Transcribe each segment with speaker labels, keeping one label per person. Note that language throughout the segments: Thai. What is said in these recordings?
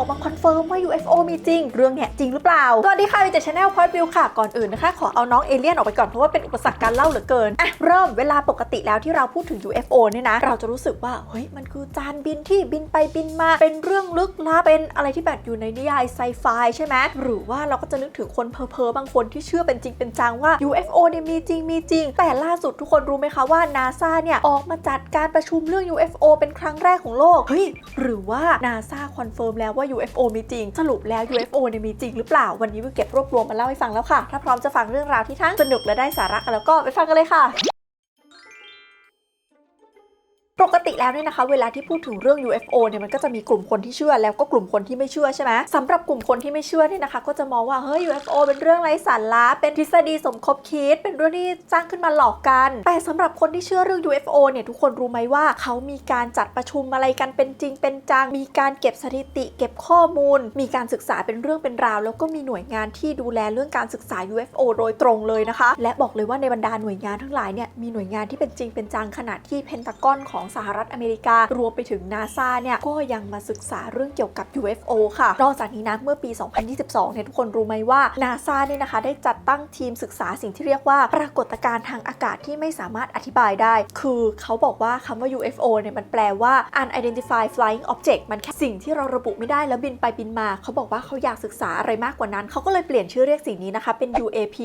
Speaker 1: ออกมาคอนเฟิร์มว่า UFO มีจริง เรื่องเนี้ยจริงหรือเปล่า สวัสดีค่ะวิจัยชาแนลพอดวิวค่ะ ก่อนอื่นนะคะ ขอเอาน้องเอเลี่ยนออกไปก่อน เพราะว่าเป็นอุปสรรคการเล่าเหลือเกิน อะ เริ่มเวลาปกติแล้วที่เราพูดถึง UFO เนี่ยนะ เราจะรู้สึกว่า เฮ้ย มันคือจานบินที่บินไปบินมา เป็นเรื่องลึกลับ เป็นอะไรที่แบบอยู่ในนิยายไซไฟใช่ไหมหรือว่าเราก็จะนึกถึงคนเพ้อๆบางคนที่เชื่อเป็นจริงเป็นจังว่า UFO เนี่ยมีจริงมีจริง แต่ล่าสุดทุกคนรู้ไหมคะว่า NASA เนี่ยออกมาจัดการประชุมเรื่อง UFO เป็นครั้งแรกของโลก เฮ้ย หรือว่า NASA คอนเฟิร์มแล้วว่า UFO มีจริง สรุปแล้ว UFO เนี่ยมีจริงหรือเปล่า วันนี้วิวเก็บรวบรวมมาเล่าให้ฟังแล้วค่ะ ถ้าพร้อมจะฟังเรื่องราวที่ทั้งสนุกและได้สาระกันแล้วก็ไปฟังกันเลยค่ะ ปกติแล้วเนี่ยนะคะ เวลาที่พูดถึงเรื่อง UFO เนี่ยมันก็จะมีกลุ่มคนที่เชื่อแล้วก็กลุ่มคนที่ไม่เชื่อใช่ไหมสำหรับกลุ่มคนที่ไม่เชื่อเนี่ยนะคะ ก็จะมองว่าเฮ้ย UFO เป็นเรื่องไร้สาระเป็นทฤษฎีสมคบคิด เป็นเรื่องที่สร้างขึ้นมาหลอกกัน แต่สำหรับคนที่เชื่อเรื่อง UFO เนี่ยทุกคนรู้ไหมว่าเขามีการจัดประชุมอะไรกันเป็นจริงเป็นจัง มีการเก็บสถิติ เก็บข้อมูล มีการศึกษาเป็นเรื่องเป็นราว แล้วก็มีหน่วยงานที่ดูแลเรื่องการศึกษา UFO โดยตรงเลยนะคะ และบอกเลยว่าในบรรดาหน่วยงานทั้งหลายเนี่ยมีหน่วยงานที่เป็นจริงเป็นจังขนาดที่เพนตากอนของสหรัฐอเมริการวมไปถึงนาซาเนี่ยก็ยังมาศึกษาเรื่องเกี่ยวกับ UFO ค่ะ นอกจากนี้นะเมื่อปี 2022 เนี่ยทุกคนรู้ไหมว่านาซาเนี่ยนะคะได้จัดตั้งทีมศึกษาสิ่งที่เรียกว่าปรากฏการณ์ทางอากาศที่ไม่สามารถอธิบายได้ คือเขาบอกว่าคำว่า UFO เนี่ยมันแปลว่า unidentified flying object มันแค่สิ่งที่เราระบุไม่ได้แล้วบินไปบินมา เขาบอกว่าเขาอยากศึกษาอะไรมากกว่านั้น เขาก็เลยเปลี่ยนชื่อเรียกสิ่งนี้นะคะเป็น UAP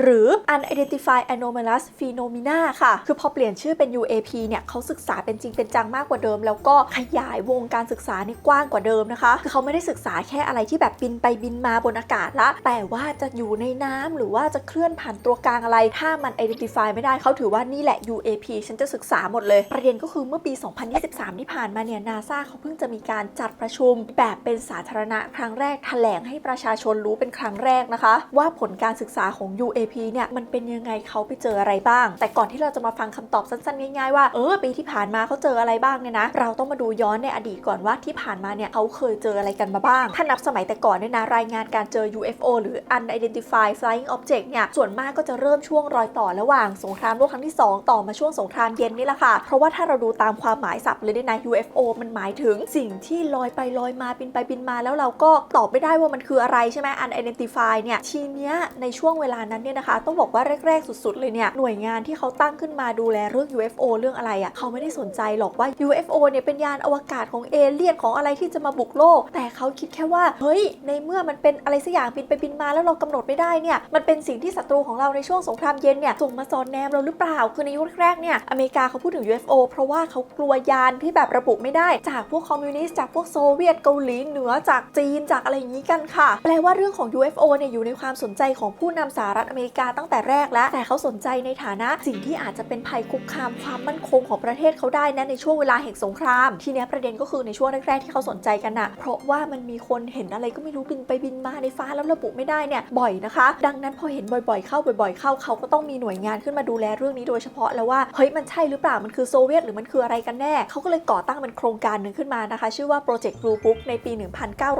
Speaker 1: หรือ unidentified anomalous phenomena ค่ะ คือพอเปลี่ยนชื่อเป็น UAP เนี่ยเขาศึกษาเป็นจริงเป็นจังมากกว่าเดิม แล้วก็ขยายวงการศึกษานี่กว้างกว่าเดิมนะคะคือเขาไม่ได้ศึกษาแค่อะไรที่แบบบินไปบินมาบนอากาศละ แต่ว่าจะอยู่ในน้ำหรือว่าจะเคลื่อนผ่านตัวกลางอะไร ถ้ามัน identify ไม่ได้เขาถือว่านี่แหละ UAP ฉันจะศึกษาหมดเลย ประเด็นก็คือเมื่อปี 2023 ที่ผ่านมาเนี่ยนาซาเขาเพิ่งจะมีการจัดประชุมแบบเป็นสาธารณะครั้งแรกแถลงให้ประชาชนรู้เป็นครั้งแรกนะคะ ว่าผลการศึกษาของ UAP เนี่ยมันเป็นยังไงเขาไปเจออะไรบ้าง แต่ก่อนที่เราจะมาฟังคำตอบสั้นๆง่ายๆว่าเออปีที่ผ่านมาเขาเจออะไรบ้างเนี่ยนะ เราต้องมาดูย้อนในอดีตก่อนว่าที่ผ่านมาเนี่ยเขาเคยเจออะไรกันมาบ้าง ถ้านับสมัยแต่ก่อนเนี่ยนะรายงานการเจอ UFO หรือ Unidentified Flying Object เนี่ยส่วนมากก็จะเริ่มช่วงรอยต่อระหว่างสงครามโลกครั้งที่ 2 ต่อมาช่วงสงครามเย็นนี่แหละค่ะ เพราะว่าถ้าเราดูตามความหมายศัพท์เลยเนี่ยนะ UFO มันหมายถึงสิ่งที่ลอยไปลอยมาบินไปบินมา แล้วเราก็ตอบไม่ได้ว่ามันคืออะไรใช่ไหม Unidentified เนี่ยทีเนี้ยในช่วงเวลานั้นเนี่ยนะคะ ต้องบอกว่าแรกๆ สุดๆเลยเนี่ยหน่วยงานที่เขาตั้งขึ้นมาดูแลเรื่อง UFO เรื่องอะไรอะ่ะเขาไม่ได้สนใจหรอกว่า UFO เนี่ยเป็นยานอวกาศของเอเลี่ยนของอะไรที่จะมาบุกโลก แต่เขาคิดแค่ว่า เฮ้ย ในเมื่อมันเป็นอะไรสักอย่างบินไปบินมาแล้วเรากำหนดไม่ได้เนี่ย มันเป็นสิ่งที่ศัตรูของเราในช่วงสงครามเย็นเนี่ยส่งมาสอนแนมเราหรือเปล่า คือในยุคแรกเนี่ยอเมริกาเขาพูดถึง UFO เพราะว่าเขากลัวยานที่แบบระบุไม่ได้ จากพวกคอมมิวนิสต์จากพวกโซเวียตเกาหลีเหนือจากจีนจากอะไรอย่างนี้กันค่ะ แปลว่าเรื่องของ UFO เนี่ยอยู่ในความสนใจของผู้นำสหรัฐอเมริกาตั้งแต่แรกแล้วแต่เขาสนใจในฐานะสิ่งที่อาจจะเป็นภัยคุกคามความมั่นคงของประเทศเขาได้นะในช่วงเวลาแห่งสงคราม ทีนี้ประเด็นก็คือในช่วงแรกๆที่เขาสนใจกันนะเพราะว่ามันมีคนเห็นอะไรก็ไม่รู้บินไปบินมาในฟ้าแล้วระบุไม่ได้เนี่ยบ่อยนะคะ ดังนั้นพอเห็นบ่อยๆ เข้าบ่อย ๆ เข้าเขาก็ต้องมีหน่วยงานขึ้นมาดูแลเรื่องนี้โดยเฉพาะแล้วว่าเฮ้ยมันใช่หรือเปล่ามันคือโซเวียตหรือมันคืออะไรกันแน่เขาก็เลยก่อตั้งเป็นโครงการหนึ่งขึ้นมานะคะ ชื่อว่า Project Blue Book ในปี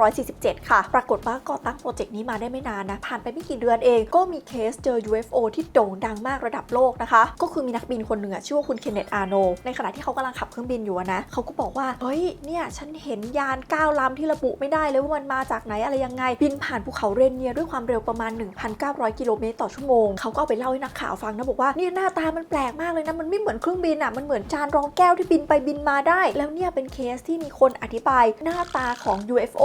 Speaker 1: 1947 ค่ะ ปรากฏว่าก่อตั้งโปรเจกต์นี้มาได้ไม่นานนะผ่านไปไม่กี่เดือนเอง ก็มีเคสเจอ UFO ที่โด่งดังมากระดับโลกนะคะ ก็คือมีนักบินคนหนึ่งอะชื่อว่าคุณเคนเนตอาโนในขณะที่เขากำลังขับเครื่องบินอยู่นะเขาก็บอกว่าเฮ้ยเนี่ยฉันเห็นยานก้าวลำที่ระบุไม่ได้เลยว่ามันมาจากไหนอะไรยังไง บินผ่านภูเขาเรนเนียด้วยความเร็วประมาณ 1,900 กิโลเมตรต่อชั่วโมงเขาก็เอาไปเล่าให้นักข่าวฟังนะบอกว่าเนี่ยหน้าตามันแปลกมากเลยนะมันไม่เหมือนเครื่องบินอะมันเหมือนจานรองแก้วที่บินไปบินมาได้ แล้วเนี่ยเป็นเคสที่มีคนอธิบายหน้าตาของ UFO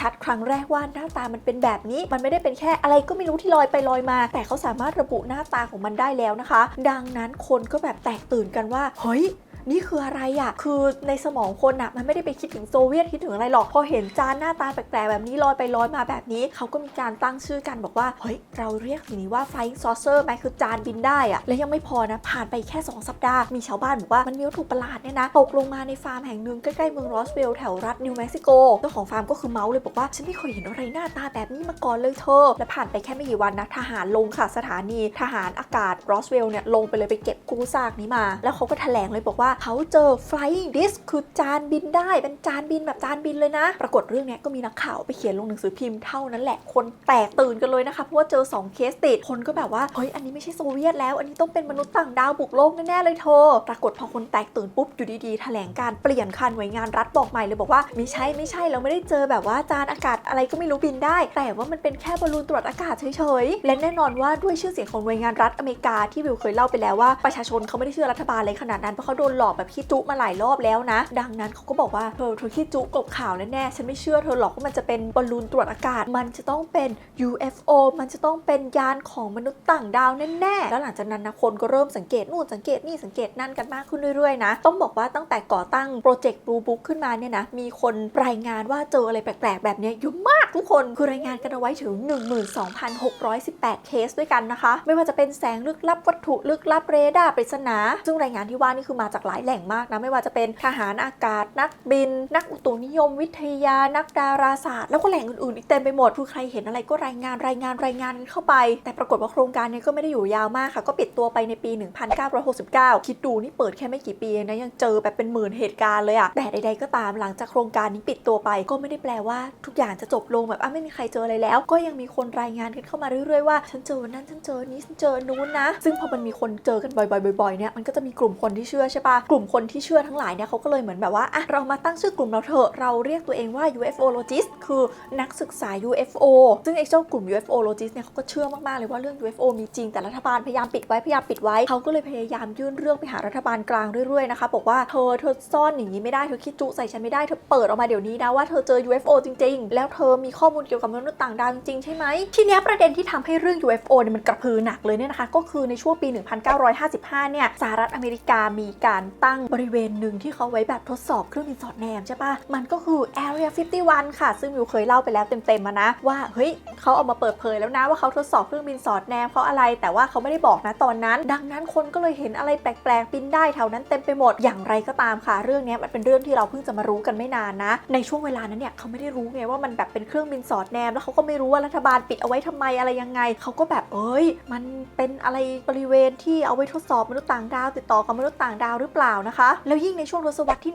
Speaker 1: ชัดๆ ครั้งแรกว่าหน้าตามันเป็นแบบนี้ มันไม่ได้เป็นแค่อะไรก็ไม่รู้ที่ลอยไปลอยมา แต่เขาสามารถระบุหน้าตาของมันได้แล้วนะคะ ดังนั้นคนก็แบบแตกตื่นกันว่าเฮ้ย นี่คืออะไรอะ่ะ คือในสมองคนอะ่ะมันไม่ได้ไปคิดถึงโซเวียตคิดถึงอะไรหรอก พอเห็นจานหน้าตาแปลกๆ แบบนี้ลอยไปลอยมาแบบนี้ เขาก็มีการตั้งชื่อกันบอกว่า เฮ้ย เราเรียกสิ่งนี้ว่า flying saucer ไหมคือจานบินได้อะ่ะ และยังไม่พอนะ ผ่านไปแค่ 2 สัปดาห์ มีชาวบ้านบอกว่ามันมีวัตถุประหลาดเนี่ยนะ ตกลงมาในฟาร์มแห่งหนึ่งใกล้ๆเมืองรอสเวลล์แถวรัฐนิวเม็กซิโกเจ้าของฟาร์มก็คือเมาส์เลยบอกว่าฉันไม่เคยเห็นอะไรหน้าตาแบบนี้มาก่อนเลยเธอ และผ่านไปแค่ไม่กี่วันนะทหารลงค่ะสถานี ทหารอากาศรอสเวลล์เนี่ยลงไปเลยไปเก็บกู้ซากนี้มา แล้วเขาก็แถลงเลยบอกว่าเขาเจอ flying disc คือจานบินได้เป็นจานบินแบบจานบินเลยนะ ปรากฏเรื่องนี้ก็มีนักข่าวไปเขียนลงหนังสือพิมพ์เท่านั้นแหละคนแตกตื่นกันเลยนะคะเพราะว่าเจอ 2 เคสติดคนก็แบบว่าเฮ้ยอันนี้ไม่ใช่โซเวียตแล้ว อันนี้ต้องเป็นมนุษย์ต่างดาวบุกโลกแน่ๆเลยเธอปรากฏพอคนแตกตื่นปุ๊บอยู่ดีๆแถลงการเปลี่ยนค่ะหน่วยงานรัฐบอกใหม่เลยบอกว่าไม่ใช่ไม่ใช่เราไม่ได้เจอแบบว่าจานอากาศอะไรก็ไม่รู้บินได้ แต่ว่ามันเป็นแค่บอลลูนตรวจอากาศเฉยๆและแน่นอนว่าด้วยชื่อเสียงของหน่วยงานรัฐอเมริกาที่วิวเคยเล่าไปแล้วว่าประชาชนเขาไม่ได้เชื่อรัฐบาลเลยขนาดนั้นเพราะเขาโดนหลอกแบบขี้จุมาหลายรอบแล้วนะ ดังนั้นเขาก็บอกว่าเธอเธอขี้จุกบข่าวแน่ๆฉันไม่เชื่อเธอหรอกว่ามันจะเป็นบอลลูนตรวจอากาศ มันจะต้องเป็น UFO มันจะต้องเป็นยานของมนุษย์ต่างดาวแน่ๆแล้วหลังจากนั้นนะคนก็เริ่มสังเกตนู่นสังเกตนี่สังเกตนั่นกันมากขึ้นเรื่อยๆนะ ต้องบอกว่าตั้งแต่ก่อตั้งโปรเจกต์ Blue Book ขึ้นมาเนี่ยนะมีคนรายงานว่าเจออะไรแปลกๆ แบบนี้เยอะมากทุกคนคือรายงานกันเอาไว้ถึง 12,618 เคสด้วยกันนะคะ ไม่ว่าจะเป็นแสงลึกลับวัตถุลึกลับเรดาร์ปริศนา ซึ่งรายงานที่ว่านี่คือมาจากหลายายแหล่งมากนะไม่ว่าจะเป็นทหารอากาศ นักบิน นักอุตุนิยมวิทยา นักดาราศาสตร์ แล้วก็แหล่งอื่นๆอีกเต็มไปหมดคือใครเห็นอะไรก็รายงานรายงานรายงานกันเข้าไป แต่ปรากฏว่าโครงการนี้ก็ไม่ได้อยู่ยาวมากค่ะ ก็ปิดตัวไปในปี 1969 คิดดูนี่เปิดแค่ไม่กี่ปีเองนะยังเจอแบบเป็นหมื่นเหตุการณ์เลยอะแต่ใดๆก็ตามหลังจากโครงการนี้ปิดตัวไป ก็ไม่ได้แปลว่าทุกอย่างจะจบลงแบบอะไม่มีใครเจออะไรแล้ว ก็ยังมีคนรายงานกันเข้ามาเรื่อยๆว่าฉันเจอนั่นฉันเจอนี้ฉันเจอนู้นนะ ซึ่งพอมันมีคนเจอกันบ่อยๆบ่อยๆเนี่ยมันก็จะมีกลุ่มคนที่เชื่อใช่ปะกลุ่มคนที่เชื่อทั้งหลายเนี่ยเขาก็เลยเหมือนแบบว่าอะเรามาตั้งชื่อกลุ่มเราเถอะเราเรียกตัวเองว่า UFOlogist คือนักศึกษา UFO ซึ่งไอ้เจ้ากลุ่ม UFOlogist เนี่ยเขาก็เชื่อมากๆเลยว่าเรื่อง UFO มีจริงแต่รัฐบาลพยายามปิดไว้พยายามปิดไว้เขาก็เลยพยายามยื่นเรื่องไปหารัฐบาลกลางเรื่อยๆนะคะบอกว่าเธอเธอซ่อนอย่างนี้ไม่ได้เธอคิดจุใส่ฉันไม่ได้เธอเปิดออกมาเดี๋ยวนี้นะว่าเธอเจอ UFO จริง ๆ แล้วเธอมีข้อมูลเกี่ยวกับมนุษย์ต่างดาวจริงๆใช่ไหมทีเนี้ยประเด็นที่ทำให้เรื่อง UFO เนี่ยมันกระพือหนักเลยเนี่ยนะคะ ก็คือในช่วงปี 1955 เนี่ยสหรัฐอเมริกามีการตั้งบริเวณหนึ่งที่เขาไว้แบบทดสอบเครื่องบินสอดแนมใช่ปะมันก็คือ Area 51 ค่ะ ซึ่งมิวเคยเล่าไปแล้วเต็มๆมานะ ว่าเฮ้ยเขาเอามาเปิดเผยแล้วนะว่าเขาทดสอบเครื่องบินสอดแนมเขาอะไร แต่ว่าเขาไม่ได้บอกนะตอนนั้น ดังนั้นคนก็เลยเห็นอะไรแปลกๆบินได้แถวนั้นเต็มไปหมดอย่างไรก็ตามค่ะ เรื่องนี้มันเป็นเรื่องที่เราเพิ่งจะมารู้กันไม่นานนะ ในช่วงเวลานั้นเนี่ยเขาไม่ได้รู้ไงว่ามันแบบเป็นเครื่องบินสอดแนมแล้วเขาก็ไม่รู้ว่ารัฐบาลปิดเอาไว้ทำไมอะไรยังไงเขาก็แบบเอ้ย มันเป็นอะไรบริเวณที่เอาไว้ทดสอบมนุษย์ต่างดาว ติดต่อกับมนุษย์ต่างดาวหรือเปล่านะคะ แล้วยิ่งในช่วงทศวรรษที่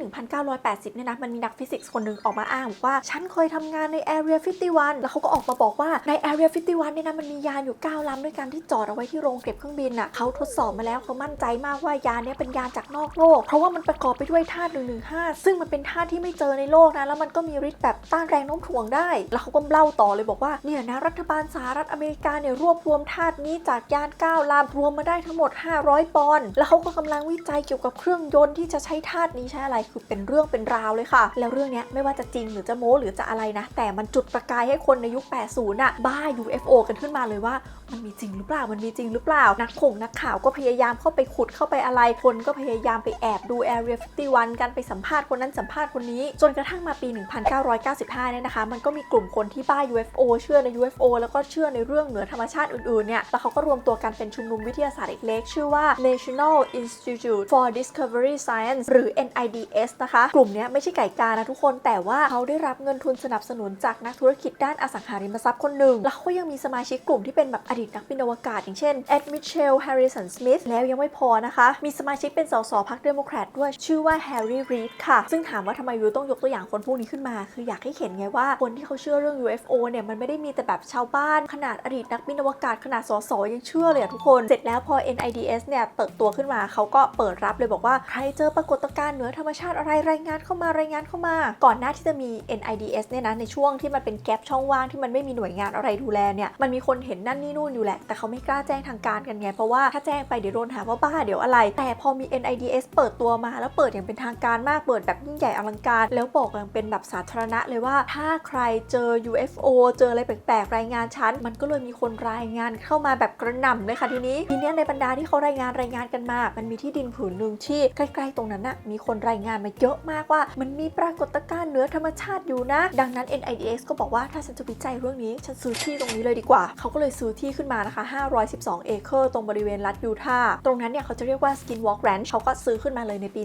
Speaker 1: 1980 เนี่ยนะ มันมีนักฟิสิกส์คนหนึ่งออกมาอ้างว่า ฉันเคยทำงานใน Area 51 แล้วเขาก็ออกมาบอกว่าใน Area 51 เนี่ยนะ มันมียานอยู่ 9ลำด้วยกันที่จอดเอาไว้ที่โรงเก็บเครื่องบินน่ะเขาทดสอบมาแล้วเขามั่นใจมากว่ายานเนี้เป็นยานจากนอกโลก เพราะว่ามันประกอบไปด้วยธาตุ 115 ซึ่งมันเป็นธาตุที่ไม่เจอในโลกนะ แล้วมันก็มีฤทธิ์แบบต้านแรงโน้มถ่วงได้ แล้วเขาก็เล่าต่อเลยบอกว่า เนี่ยนะ รัฐบาลสหรัฐอเมริกาเนี่ยรวบรวมธาตุนี้จากยาน 9ลำรวมมาได้ทั้งหมด 500 ปอนด์ แล้วเขาก็กำลังวิจัยเกี่ยวกับเครื่องยนต์ที่จะใช้ธาตุนี้ใช้อะไรคือเป็นเรื่องเป็นราวเลยค่ะ แล้วเรื่องนี้ไม่ว่าจะจริงหรือจะโม้หรือจะอะไรนะ แต่มันจุดประกายให้คนในยุค 80น่ะบ้า UFO กันขึ้นมาเลยว่า มันมีจริงหรือเปล่ามันมีจริงหรือเปล่านักผงนักข่าวก็พยายามเข้าไปขุดเข้าไปอะไรคนก็พยายามไปแอบดู Area 51 กันไปสัมภาษณ์คนนั้นสัมภาษณ์คนนี้ จนกระทั่งมาปี 1995เนี่ยนะคะ มันก็มีกลุ่มคนที่บ้า UFO เชื่อใน UFO แล้วก็เชื่อในเรื่องเหนือธรรมชาติอื่นๆเนี่ยแล้วเขาก็รวมตัวกันเป็นชุมนุมวิทยาศาสตร์เล็กๆชื่อว่า National Institute for Discovery Science หรือ NIDS นะคะ กลุ่มนี้ไม่ใช่ไก่กานะทุกคน แต่ว่าเขาได้รับเงินทุนสนับสนุนจากนักธุรกิจด้านอสังหาริมทรัพย์คนหนึ่ง แล้วเขาก็ยังมีสมาชิกกลุ่มที่เป็นแบบอดีตนักบินอวกาศ อย่างเช่น Ed Mitchell Harrison Smith แล้วยังไม่พอนะคะ มีสมาชิกเป็นสสพรรคเดโมแครตด้วย ชื่อว่า Harry Reid ค่ะ ซึ่งถามว่าทำไมวิวต้องยกตัวอย่างคนพวกนี้ขึ้นมา คืออยากให้เห็นไงว่าคนที่เขาเชื่อเรื่อง UFO เนี่ยมันไม่ได้มีแต่แบบชาวบ้าน ขนาดอดีตนักบินอวกาศขนาดสสยังเชื่อเลยอะทุกคน เสร็จแล้วพอ NIDS เนี่ยเติบตัวขึ้นมาเขาก็เปิดรับเลยบอกว่าใครเจอปรากฏการณ์เหนือธรรมชาติอะไรรายงานเข้ามารายงานเข้ามา ก่อนหน้าที่จะมี NIDS เนี่ยนะในช่วงที่มันเป็นแกลบช่องว่างที่มันไม่มีหน่วยงานอะไรดูแลเนี่ยมันมีคนเห็นนั่นนี่นู่นอยู่แหละ แต่เขาไม่กล้าแจ้งทางการกันไง เพราะว่าถ้าแจ้งไปเดี๋ยวโดนหาว่าบ้าเดี๋ยวอะไร แต่พอมี NIDS เปิดตัวมาแล้วเปิดอย่างเป็นทางการมากเปิดแบบยิ่งใหญ่อลังการ แล้วบอกอย่างเป็นแบบสาธารณะเลยว่าถ้าใครเจอ UFO เจออะไรแปลกๆรายงานฉันมันก็เลยมีคนรายงานเข้ามาแบบกระหน่ำเลยค่ะทีนี้ทีนี้ในบรรดาที่เขารายงานรายงานกันมา มันมีที่ดินผืนหนึ่งที่ใกล้ๆตรงนั้นน่ะมีคนรายงานมาเยอะมากว่า มันมีปรากฏการณ์เหนือธรรมชาติอยู่นะ ดังนั้น NIDS ก็บอกว่าถ้าฉันจะวิจัยเรื่องนี้ ฉันซื้อที่ตรงนี้เลยดีกว่า เขาก็เลยซื้อที่ขึ้นมานะคะ 512 เอเคอร์ตรงบริเวณรัฐยูทาห์ตรงนั้นเนี่ยเขาจะเรียกว่า Skinwalk Ranch เขาก็ซื้อขึ้นมาเลยในปี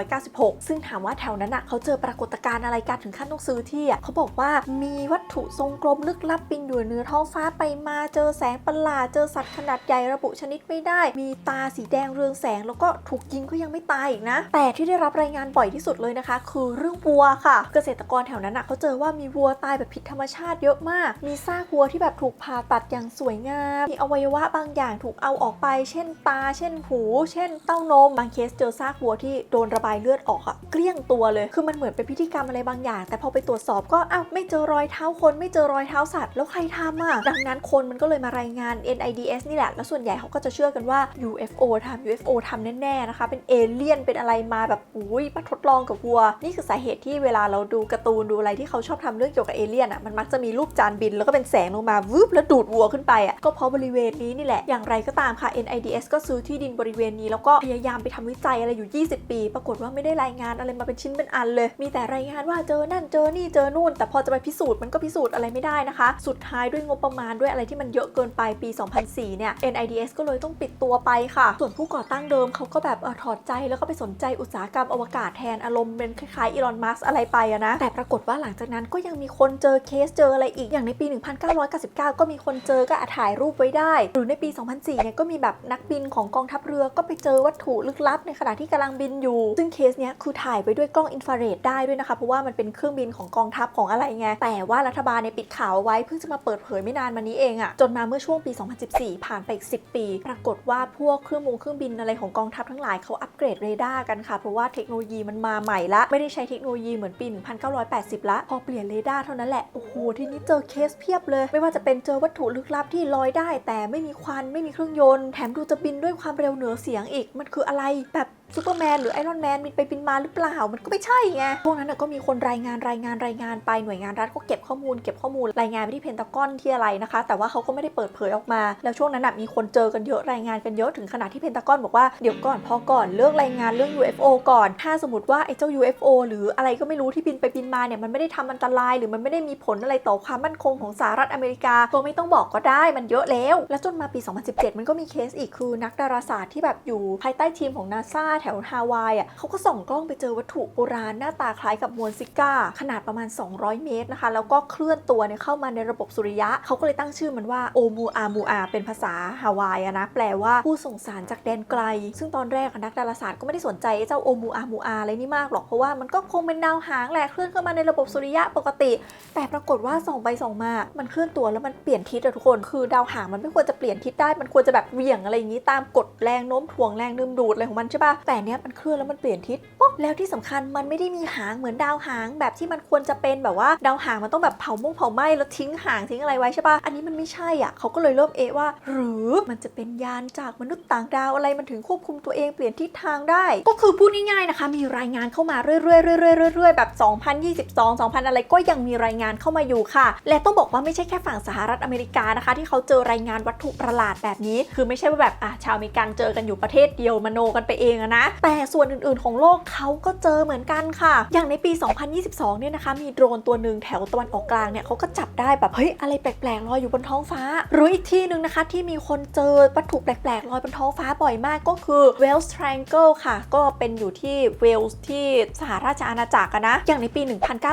Speaker 1: 1996 ซึ่งถามว่าแถวนั้นอะเขาเจอปรากฏการณ์อะไรกันถึงขั้นต้องซื้อที่อะเขาบอกว่ามีวัตถุทรงกลมลึกลับบินอยู่เหนือท้องฟ้าไปมาเจอแสงประหลาดเจอสัตว์ขนาดใหญ่ระบุชนิดไม่ได้ มีตาสีแดงเรืองแสงแล้วก็ถูกยิงก็ยังไม่ตายอีกนะ แต่ที่ได้รับรายงานบ่อยที่สุดเลยนะคะ คือเรื่องวัวค่ะ เกษตรกรแถวนั้นอะเขาเจอว่ามีวัวตายแบบผิดธรรมชาติเยอะมาก มีซากวัวที่แบบถูกผ่าตัดอย่างสวยงาม มีอวัยวะบางอย่างถูกเอาออกไป เช่นตา เช่นหู เช่นเต้านม บางเคสเจอซากวัวที่โดนระบายเลือดออกอะเกลี้ยงตัวเลย คือมันเหมือนเป็นพิธีกรรมอะไรบางอย่าง แต่พอไปตรวจสอบก็อ้าวไม่เจอรอยเท้าคนไม่เจอรอยเท้าสัตว์แล้วใครทำอะดังนั้นคนมันก็เลยมารายงาน NIDS นี่แหละแล้วส่วนใหญ่เขาก็จะเชื่อกันว่า UFO ทำ UFO ทำแน่ๆนะคะเป็นเอเลี่ยนเป็นอะไรมาแบบอุ้ยมาทดลองกับวัว นี่คือสาเหตุที่เวลาเราดูการ์ตูนดูอะไรที่เขาชอบทำเรื่องเกี่ยวกับเอเลี่ยนอะมันมักจะมีรูปจานบินแล้วก็เป็นแสงลงมาวืบแล้วดูดวัวขึ้นไปอะก็เพราะบริเวณนี้นี่แหละอย่างไรก็ตามค่ะ NIDS ก็ซื้อที่ดินบริเวณนี้แล้วก็พยายามไปทำวิจัยอะไรอยู่ 20 ปี ปรากฏว่าไม่ได้รายงานอะไรมาเป็นชิ้นเป็นอันเลย มีแต่รายงานว่าเจอนั่นเจอนี่เจอนู่น แต่พอจะไปพิสูจน์มันก็พิสูจน์อะไรไม่ได้นะคะ สุดท้ายด้วยงบประมาณด้วยอะไรที่มันเยอะเกินไปปี 2004 เนี่ย NIDS ก็เลยต้องปิดตัวไปค่ะ ส่วนผู้ก่อตั้งเดิมเขาก็แบบออถอดใจแล้วก็ไปสนใจอุตสาหกรรมอวกาศแทนอารมณ์เป็นคล้ายๆอีลอนมัสอะไรไปอะนะ แต่ปรากฏว่าหลังจากนั้นก็ยังมีคนเจอเคสเจออะไรอีกอย่างในปี 1999 ก็มีคนเจอก็อาถ่ายรูปไว้ได้ หรือในปี 2004 เนี่ยก็มีแบบนักบินของกองทัพเรือก็ไปเจอวัตถุลึกลับในขณะที่กำลังบินอยู่ ซึ่งเคสเนี้ยคือถ่ายไปด้วยกล้องอินฟราเรดได้ด้วยนะคะ เพราะว่ามันเป็นเครื่องบินของกองทัพของอะไรไงแต่ว่ารัฐบาลเนี่ยปิดข่าวไว้เพิ่งจะมาเปิดเผยไม่นานมานี้เองอะจนมาเมื่อช่วงปี 2014 ผ่านไปอีก10 ปี ปรากฏว่าพวกเครื่องมงเครื่องบินอะไรของกองทัพทั้งหลายเขาอัปเกรดเรดาร์กันค่ะ เพราะว่าเทคโนโลยีมันมาใหม่ละ ไม่ได้ใช้เทคโนโลยีเหมือนปี 1980 ละ พอเปลี่ยนเรดาร์เท่านั้นแหละ โอ้โห ทีนี้เจอเคสเพียบเลย ไม่ว่าจะเป็นเจอวัตถุลึกลับที่ลอยได้ แต่ไม่มีควันไม่มีเครื่องยนต์ แถมดูจะบินด้วยความเร็วเหนือเสียงอีกมันคืออะไรแบบ ซูเปอร์แมนหรือไอรอนแมนบินไปบินมาหรือเปล่า มันก็ไม่ใช่ไงพวกนั้นก็มีคนรายงานรายงานรายงานไปหน่วยงานรัฐก็เก็บข้อมูลเก็บข้อมูลรายงานไปที่เพนตากอนที่อะไรนะคะ แต่ว่าเขาก็ไม่ได้เปิดเผยออกมา แล้วช่วงนั้นมีคนเจอกันเยอะรายงานกันเยอะถึงขนาดที่เพนตากอนบอกว่าเดี๋ยวก่อนพอก่อนเลิกรายงานเรื่อง UFO ก่อน ถ้าสมมติว่าไอ้เจ้า UFO หรืออะไรก็ไม่รู้ที่บินไปบินมาเนี่ยมันไม่ได้ทำอันตราย หรือมันไม่ได้มีผลอะไรต่อความมั่นคงของสหรัฐอเมริกาก็ไม่ต้องบอกก็ได้มันเยอะแล้ว แล้วจนมาปี 2017 มันก็มีเคสอีกคือนักดาราศาสตร์ที่แบบอยู่ภายใต้ทีมของนาซาแถวฮาวายอะเขาก็ส่องกล้องไปเจอวัตถุโบราณหน้าตาคล้ายกับมวลซิก้า ขนาดประมาณ 200 เมตรนะคะ แล้วก็เคลื่อนตัวเนี่ยเข้ามาในระบบสุริยะ เขาก็เลยตั้งชื่อมันว่าโอมูอามูอาเป็นภาษาฮาวายอะนะ แปลว่าผู้ส่งสารจากแดนไกล ซึ่งตอนแรกนักดาราศาสตร์ก็ไม่ได้สนใจเจ้าโอมูอามูอาอะไรนี่มากหรอก เพราะว่ามันก็คงเป็นดาวหางแหละเคลื่อนเข้ามาในระบบสุริยะปกติ แต่ปรากฏว่าส่องไปส่องมา มันเคลื่อนตัวแล้วมันเปลี่ยนทิศอะทุกคน คือดาวหางมันไม่ควรจะเปลี่ยนทิศได้ มันควรจะแบบเหวี่ยงอะไรอย่างนี้ตามกฎแรงโน้มถ่วงแรงดึงดูดอะไรของมันใช่ปะแต่เนี้ยมันเคลื่อนแล้วมันเปลี่ยนทิศปุ๊บแล้วที่สำคัญมันไม่ได้มีหางเหมือนดาวหาง แบบที่มันควรจะเป็นแบบว่าดาวหางมันต้องแบบเผามุ่งเผาไหม้แล้วทิ้งหางทิ้งอะไรไว้ใช่ปะอันนี้มันไม่ใช่อะเขาก็เลยเริ่มเอะว่า หรือมันจะเป็นยานจากมนุษย์ต่างดาวอะไรมันถึงควบคุมตัวเองเปลี่ยนทิศทางได้ ก็คือพูดง่ายๆนะคะ มีรายงานเข้ามาเรื่อยๆเรื่อยๆเรื่อยๆแบบ 2022 2000 อะไรก็ยังมีรายงานเข้ามาอยู่ค่ะ และต้องบอกว่าไม่ใช่แค่ฝั่งสหรัฐอเมริกานะคะ ที่เขาเจอรายงานวัตถุประหลาดแบบนี้ คือไม่ใช่ว่าแบบอะชาวอเมริกันเจอกันอยู่ประเทศเดียวมโนกันไปเองอะนะแต่ส่วนอื่นๆของโลกเขาก็เจอเหมือนกันค่ะ อย่างในปี 2022 เนี่ยนะคะ มีโดรนตัวหนึ่งแถวตะวันออกกลางเนี่ยเขาก็จับได้แบบเฮ้ยอะไรแปลกๆลอยอยู่บนท้องฟ้า หรืออีกที่หนึ่งนะคะที่มีคนเจอวัตถุแปลกๆลอยบนท้องฟ้าบ่อยมากก็คือ Wales Triangle ค่ะ ก็เป็นอยู่ที่เวลส์ที่สหราชอาณาจักรนะ อย่างในปี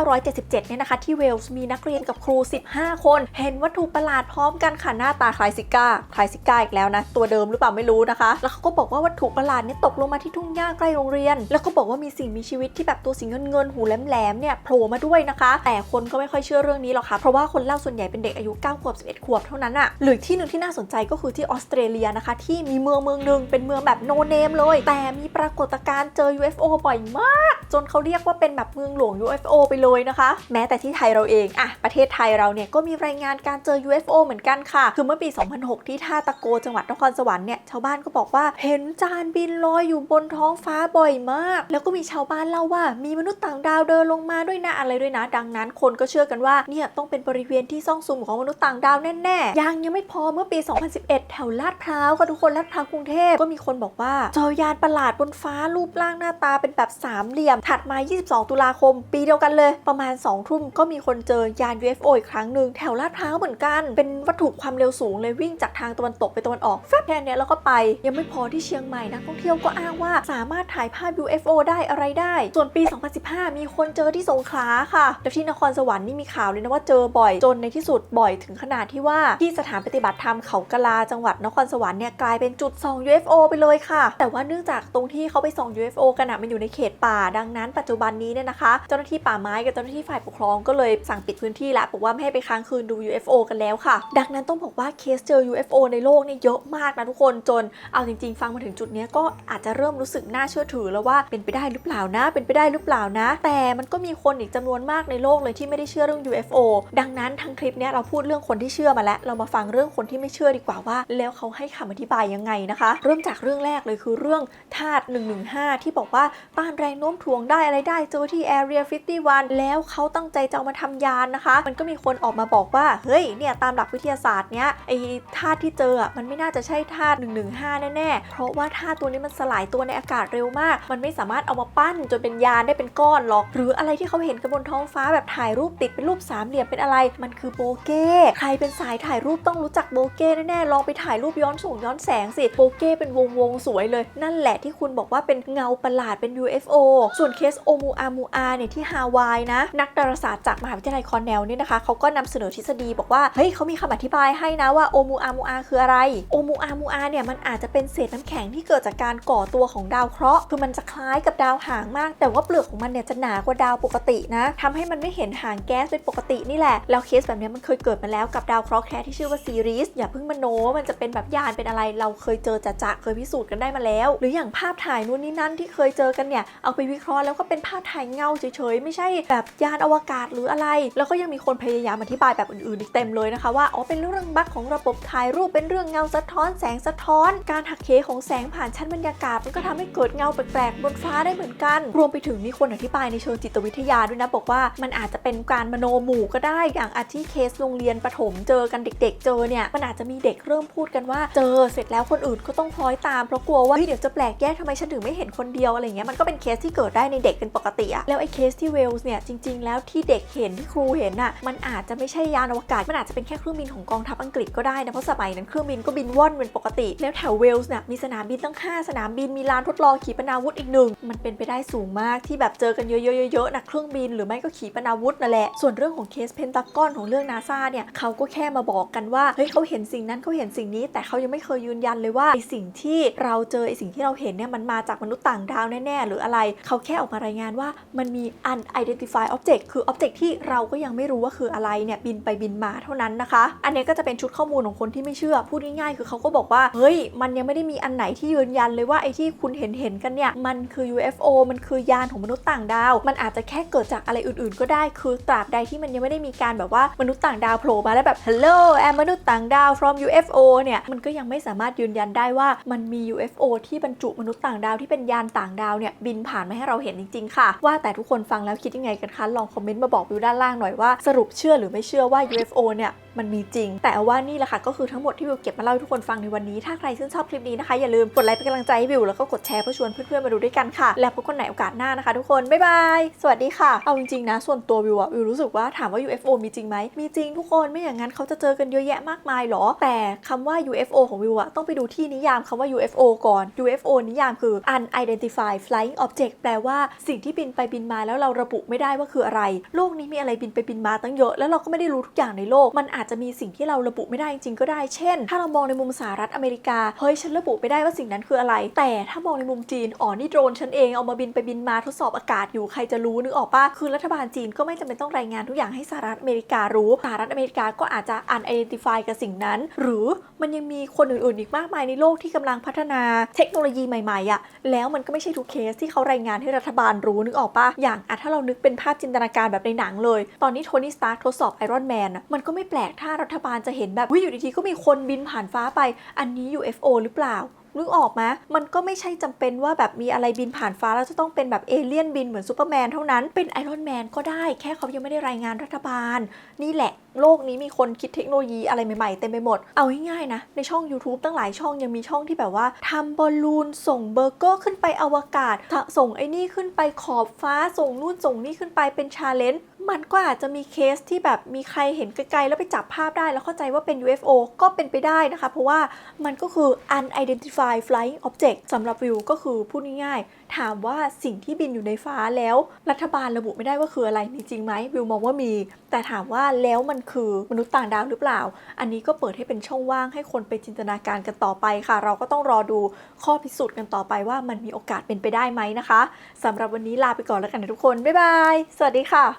Speaker 1: 1977 เนี่ยนะคะ ที่เวลส์มีนักเรียนกับครู 15 คน เห็นวัตถุประหลาดพร้อมกันค่ะหน้าตาคล้ายซิก้าคล้ายซิก้าอีกแล้วนะ ตัวเดิมหรือเปล่าไม่รู้นะคะ แล้วเขาก็บอกว่าวัตถุประหลาดนี่ยตกลงมาที่ทุ่งหญ้าใกล้โรงเรียน แล้วก็บอกว่ามีสิ่งมีชีวิตที่แบบตัวสีเงินเงินหูแหลมๆเนี่ยโผล่มาด้วยนะคะ แต่คนก็ไม่ค่อยเชื่อเรื่องนี้หรอกค่ะ เพราะว่าคนเล่าส่วนใหญ่เป็นเด็กอายุ9ขวบ11ขวบเท่านั้นอะหรือที่หนึ่งที่น่าสนใจก็คือที่ออสเตรเลียนะคะ ที่มีเมืองเมืองหนึ่งเป็นเมืองแบบโนเนมเลย แต่มีปรากฏการณ์เจอ UFO บ่อยมาก จนเขาเรียกว่าเป็นแบบเมืองหลวง UFO ไปเลยนะคะ แม้แต่ที่ไทยเราเองอะประเทศไทยเราเนี่ยก็มีรายงานการเจอ UFO เหมือนกันค่ะ คือเมื่อปี 2006 ที่ท่าตะโกจังหวัดนครสวรรค์เนี่ยชาวบ้านก็บอกว่าเห็นจานบินลอยอยู่บนนท้องฟ้าบ่อยมาก แล้วก็มีชาวบ้านเล่าว่า มีมนุษย์ต่างดาวเดินลงมาด้วยนะอะไรด้วยนะ ดังนั้นคนก็เชื่อกันว่าเนี่ยต้องเป็นบริเวณที่ซ่องสุมของมนุษย์ต่างดาวแน่ๆยังยังไม่พอเมื่อปี 2011 แถวลาดพร้าวค่ะทุกคนลาดพร้าวกรุงเทพก็มีคนบอกว่าเจอยานประหลาดบนฟ้ารูปร่างหน้าตาเป็นแบบสามเหลี่ยม ถัดมา 22 ตุลาคม ปีเดียวกันเลย ประมาณ2ทุ่มก็มีคนเจอยาน UFO อีกครั้งหนึ่งแถวลาดพร้าวเหมือนกัน เป็นวัตถุความเร็วสูงเลยวิ่งจากทางตะวันตกไปตะวันออกแฟบแค่เนี้ยแล้วก็ไป ยังไม่พอที่เชียงใหม่นักท่องเที่ยวก็อ้างว่าว่าสามารถถ่ายภาพ UFO ได้อะไรได้ ส่วนปี 2015 มีคนเจอที่สงขลาค่ะ แล้วที่นครสวรรค์นี่มีข่าวเลยนะว่าเจอบ่อย จนในที่สุดบ่อยถึงขนาดที่ว่าที่สถานปฏิบัติธรรมเขากะลาจังหวัดนครสวรรค์เนี่ยกลายเป็นจุดส่อง UFO ไปเลยค่ะ แต่ว่าเนื่องจากตรงที่เขาไปส่อง UFO กันอะมันอยู่ในเขตป่า ดังนั้นปัจจุบันนี้เนี่ยนะคะ เจ้าหน้าที่ป่าไม้กับเจ้าหน้าที่ฝ่ายปกครองก็เลยสั่งปิดพื้นที่ละบอกว่าไม่ให้ไปค้างคืนดู UFO กันแล้วค่ะ ดังนั้นต้องบอกว่าเคสเจอ UFO ในโลกเนี่ยเยอะมากนะทุกคนจนเอาจริง ๆ ฟังมาถึงจุดนี้ก็อาจจะเริ่มรู้สึกน่าเชื่อถือแล้วว่าเป็นไปได้หรือเปล่านะ เป็นไปได้หรือเปล่านะ แต่มันก็มีคนอีกจำนวนมากในโลกเลยที่ไม่ได้เชื่อเรื่อง UFO ดังนั้นทั้งคลิปเนี้ยเราพูดเรื่องคนที่เชื่อมาแล้ว เรามาฟังเรื่องคนที่ไม่เชื่อดีกว่าว่า แล้วเขาให้คำอธิบายยังไงนะคะ เริ่มจากเรื่องแรกเลยคือเรื่องธาตุ115 ที่บอกว่าต้านแรงโน้มถ่วงได้อะไรได้เจอที่ Area 51 แล้วเขาตั้งใจจะเอามาทำยานนะคะ มันก็มีคนออกมาบอกว่าเฮ้ยเนี่ยตามหลักวิทยาศาสตร์เนี้ยไอ้ธาตุที่เจอมันไม่น่าจะใช่ธาตุ115 แน่ๆเพราะว่าธาตุตัวนี้มันสลายตัวในอากาศเร็วมาก มันไม่สามารถเอามาปั้นจนเป็นยานได้เป็นก้อนหรอก หรืออะไรที่เขาเห็นกันบนท้องฟ้าแบบถ่ายรูปติดเป็นรูปสามเหลี่ยมเป็นอะไร มันคือโบเก้ ใครเป็นสายถ่ายรูปต้องรู้จักโบเก้แน่ๆ ลองไปถ่ายรูปย้อนสูงย้อนแสงสิ โบเก้เป็นวงวงๆสวยเลย นั่นแหละที่คุณบอกว่าเป็นเงาประหลาดเป็น UFO ส่วนเคสโอมูอามูอาเนี่ยที่ฮาวายนะ นักดาราศาสตร์จากมหาวิทยาลัยคอร์เนลเนี่ยนะคะเขาก็นำเสนอทฤษฎีบอกว่า เฮ้ยเขามีคำอธิบายให้นะว่าโอมูอามูอาคืออะไร โอมูอามูอาเนี่ยมันอาจจะเป็นเศษน้ำแข็งที่เกิดจากการก่อตัวของดาวเคราะห์คือมันจะคล้ายกับดาวหางมาก แต่ว่าเปลือกของมันเนี่ยจะหนากว่าดาวปกตินะทำให้มันไม่เห็นหางแก๊สเป็นปกตินี่แหละ แล้วเคสแบบนี้มันเคยเกิดมาแล้วกับดาวเคราะห์แคร์ที่ชื่อว่าซีรีสอย่าเพิ่งมโนว่ามันจะเป็นแบบยานเป็นอะไร เราเคยเจอจะจะเคยพิสูจน์กันได้มาแล้ว หรืออย่างภาพถ่ายนู่นนี่นั่นที่เคยเจอกันเนี่ยเอาไปวิเคราะห์แล้วก็เป็นภาพถ่ายเงาเฉยๆไม่ใช่แบบยานอวกาศหรืออะไร แล้วก็ยังมีคนพยายามอธิบายแบบอื่นๆอีกเต็มเลยนะคะว่าอ๋อเป็นเรื่องบั๊กของระบบถ่ายรูปเป็นเรื่องเงาสะท้อน แสงสะท้อน การหักเหของแสงผ่านชั้นบรรยากาศมันก็ทำให้เกิดเงาแปลกๆบนฟ้าได้เหมือนกัน รวมไปถึงมีคนอธิบายในเชิงจิตวิทยาด้วยนะ บอกว่ามันอาจจะเป็นการมโนหมู่ก็ได้ อย่างอาทิเคสโรงเรียนประถมเจอกันเด็ก ๆ เจอเนี่ยมันอาจจะมีเด็กเริ่มพูดกันว่า เจอเสร็จแล้วคนอื่นก็ต้องคล้อยตามเพราะกลัวว่าเฮ้ยเดี๋ยวจะแปลกแยกทำไมฉันถึงไม่เห็นคนเดียวอะไรเงี้ยมันก็เป็นเคสที่เกิดได้ในเด็กเป็นปกติอะแล้วไอ้เคสที่เวลส์เนี่ยจริง ๆ แล้วที่เด็กเห็นที่ครูเห็นน่ะมันอาจจะไม่ใช่ยานอวกาศมันอาจจะเป็นแค่เครื่องบินของกองทัพอังกฤษก็ได้นะเพราะสมัยนั้นเครื่องบินก็บินว่อนเป็นปกติ แล้วแถวเวลส์เนี่ยมีสนามบินตั้งห้าสนามบินมีลานทดลองขีปนาวุธอีกหนึ่ง มันเป็นไปได้สูงมากที่แบบเจอกันเยอะๆๆๆนะเครื่องบินหรือไม่ก็ขีปนาวุธนั่นแหละ ส่วนเรื่องของเคสเพนตากอนของเรื่องนาซาเนี่ยเขาก็แค่มาบอกกันว่าเฮ้ยเขาเห็นสิ่งนั้นเขาเห็นสิ่งนี้ แต่เขายังไม่เคยยืนยันเลยว่าไอสิ่งที่เราเจอไอสิ่งที่เราเห็นเนี่ยมันมาจากมนุษย์ต่างดาวแน่ๆหรืออะไร เขาแค่ออกมารายงานว่ามันมี unidentified object คือ object ที่เราก็ยังไม่รู้ว่าคืออะไรเนี่ยบินไปบินมาเท่านั้นนะคะ อันนี้ก็จะเป็นชุดข้อมูลของคนที่ไม่เชื่อพูดง่ายๆ คือเขาก็บอกว่าเฮ้ยมันยังไม่ได้มีอันไหนที่ยืนยันเลยว่าไอที่คุณเห็นเห็นกันเนี่ย มันคือ UFO มันคือยานของมนุษย์ต่างดาว มันอาจจะแค่เกิดจากอะไรอื่นๆ ก็ได้ คือตราบใดที่มันยังไม่ได้มีการแบบว่ามนุษย์ต่างดาวโผล่มาแล้วแบบ hello I'm มนุษย์ต่างดาว from UFO เนี่ย มันก็ยังไม่สามารถยืนยันได้ว่ามันมี UFO ที่บรรจุมนุษย์ต่างดาวที่เป็นยานต่างดาวเนี่ยบินผ่านมาให้เราเห็นจริง ๆ ค่ะ ว่าแต่ทุกคนฟังแล้วคิดยังไงกันคะ ลองคอมเมนต์มาบอกวิวด้านล่างหน่อยว่าสรุปเชื่อหรือไม่เชื่อว่า UFO เนี่ยมันมีจริง แต่ว่านี่แหละค่ะก็คือทั้งหมดที่วิวเก็บมาเล่าให้ทุกคนฟังในวันนี้ ถ้าใครชื่นชอบคลิปนี้นะคะอย่าลืมกดไลค์เป็นกำลังใจให้วิวแล้วก็กดแชร์เพื่อชวนเพื่อนๆมาดูด้วยกันค่ะ แล้วพบกันใหม่โอกาสหน้านะคะ ทุกคน บ๊ายบาย สวัสดีค่ะ เอาจริงๆนะ ส่วนตัววิวอะวิวรู้สึกว่าถามว่า UFO มีจริงไหม มีจริงทุกคน ไม่อย่างนั้นเขาจะเจอกันเยอะแยะมากมายหรอ แต่คำว่า UFO ของวิวอะต้องไปดูที่นิยามคำว่า UFO ก่อน UFO นิยามคือ unidentified flying object แปลว่าสิ่งที่บินไปบินมาแล้วเราระบุไม่ได้ว่าคืออะไร โลกนี้มีอะไรบินไปบินมาตั้งเยอะ แล้วเราก็ไม่ได้รู้ทุกอย่างในโลก มันอาจจะมีสิ่งที่เราระบุไม่ได้จริงๆก็ได้ เช่น ถ้าเรามองในมุมสหรัฐอเมริกา เฮ้ยฉันระบุไม่ได้ว่าสิ่งนั้นคืออะไร แต่ถ้า้ามองในมุมจีน อ๋อ นี่โดรนฉันเองเอามาบินไปบินมาทดสอบอากาศอยู่ใครจะรู้นึกออกปะคือรัฐบาลจีนก็ไม่จำเป็นต้องรายงานทุกอย่างให้สหรัฐอเมริการู้สหรัฐอเมริกาก็อาจจะ unidentified กับสิ่งนั้น หรือมันยังมีคนอื่นๆ อีกมากมายในโลกที่กำลังพัฒนาเทคโนโลยีใหม่ๆอะแล้วมันก็ไม่ใช่ทุกเคสที่เขารายงานให้รัฐบาลรู้นึกออกปะอย่างอะถ้าเรานึกเป็นภาพจินตนาการแบบในหนังเลย ตอนนี้โทนี่สตาร์ทดสอบไอรอนแมนมันก็ไม่แปลกถ้ารัฐบาลจะเห็นแบบวิอยู่ดีๆก็มีคนบินผ่านฟ้าไป อันนี้ UFO หรือเปล่า นึกออกไหมมันก็ไม่ใช่จำเป็นว่าแบบมีอะไรบินผ่านฟ้าแล้วจะต้องเป็นแบบเอเลี่ยนบินเหมือนซูเปอร์แมนเท่านั้นเป็นไอรอนแมนก็ได้แค่เขายังไม่ได้รายงานรัฐบาล นี่แหละ โลกนี้มีคนคิดเทคโนโลยีอะไรใหม่ๆเต็มไปหมด เอาง่ายๆนะ ในช่อง YouTube ตั้งหลายช่องยังมีช่องที่แบบว่าทำบอลลูนส่งเบอร์เกอร์ขึ้นไปอวกาศ ส่งไอ้นี่ขึ้นไปขอบฟ้าส่งนู่นส่งนี่ขึ้นไปเป็นชาเลนจ์ มันก็อาจจะมีเคสที่แบบมีใครเห็นไกลๆแล้วไปจับภาพได้แล้วเข้าใจว่าเป็น UFO ก็เป็นไปได้นะคะ เพราะว่ามันก็คือ unidentified flying object สำหรับวิวก็คือพูดง่ายๆ ถามว่าสิ่งที่บินอยู่ในฟ้าแล้ว รัฐบาลระบุไม่ได้ว่าคืออะไรมีจริงไหมวิวมองว่ามี แต่ถามว่าแล้วมันคือมนุษย์ต่างดาวหรือเปล่า อันนี้ก็เปิดให้เป็นช่องว่างให้คนไปจินตนาการกันต่อไปค่ะ เราก็ต้องรอดูข้อพิสูจน์กันต่อไปว่ามันมีโอกาสเป็นไปได้ไหมนะคะสำหรับวันนี้ลาไปก่อนแล้วกันนะทุกคนบ๊ายบายสวัสดีค่ะ